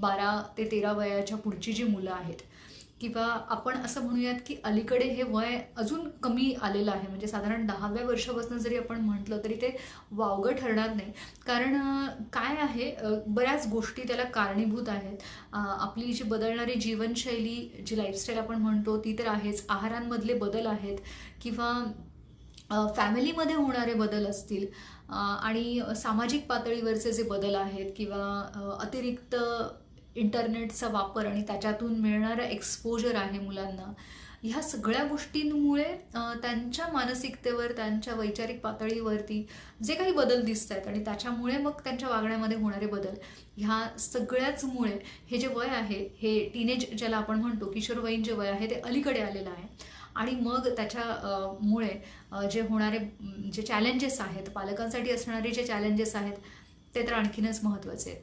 बारा ते तेरा वयाच्या पुढची जी मुलं आहेत किंवा आपण असं म्हणूयात की अलीकडे हे वय अजून कमी आलेलं आहे म्हणजे साधारण दहाव्या वर्षापासून जरी आपण म्हटलं तरी ते वावगं ठरणार नाही. कारण काय आहे बऱ्याच गोष्टी त्याला कारणीभूत आहेत. आपली जी बदलणारी जीवनशैली जी लाईफस्टाईल आपण म्हणतो ती तर आहेच. आहारांमधले बदल आहेत किंवा फॅमिलीमध्ये होणारे बदल असतील आणि सामाजिक पातळीवरचे जे बदल आहेत किंवा अतिरिक्त इंटरनेटचा वापर आणि त्याच्यातून मिळणारं एक्सपोजर आहे मुलांना ह्या सगळ्या गोष्टींमुळे त्यांच्या मानसिकतेवर त्यांच्या वैचारिक पातळीवरती जे काही बदल दिसत आहेत आणि त्याच्यामुळे मग त्यांच्या वागण्यामध्ये होणारे बदल ह्या सगळ्याचमुळे हे जे वय आहे हे टीनेज ज्याला आपण म्हणतो किशोरवयीन जे वय आहे ते अलीकडे आलेलं आहे. आणि मग त्याच्या मुळे जे होणारे जे चॅलेंजेस आहेत पालकांसाठी असणारे जे चॅलेंजेस आहेत ते तर आणखीनच महत्त्वाचे आहेत.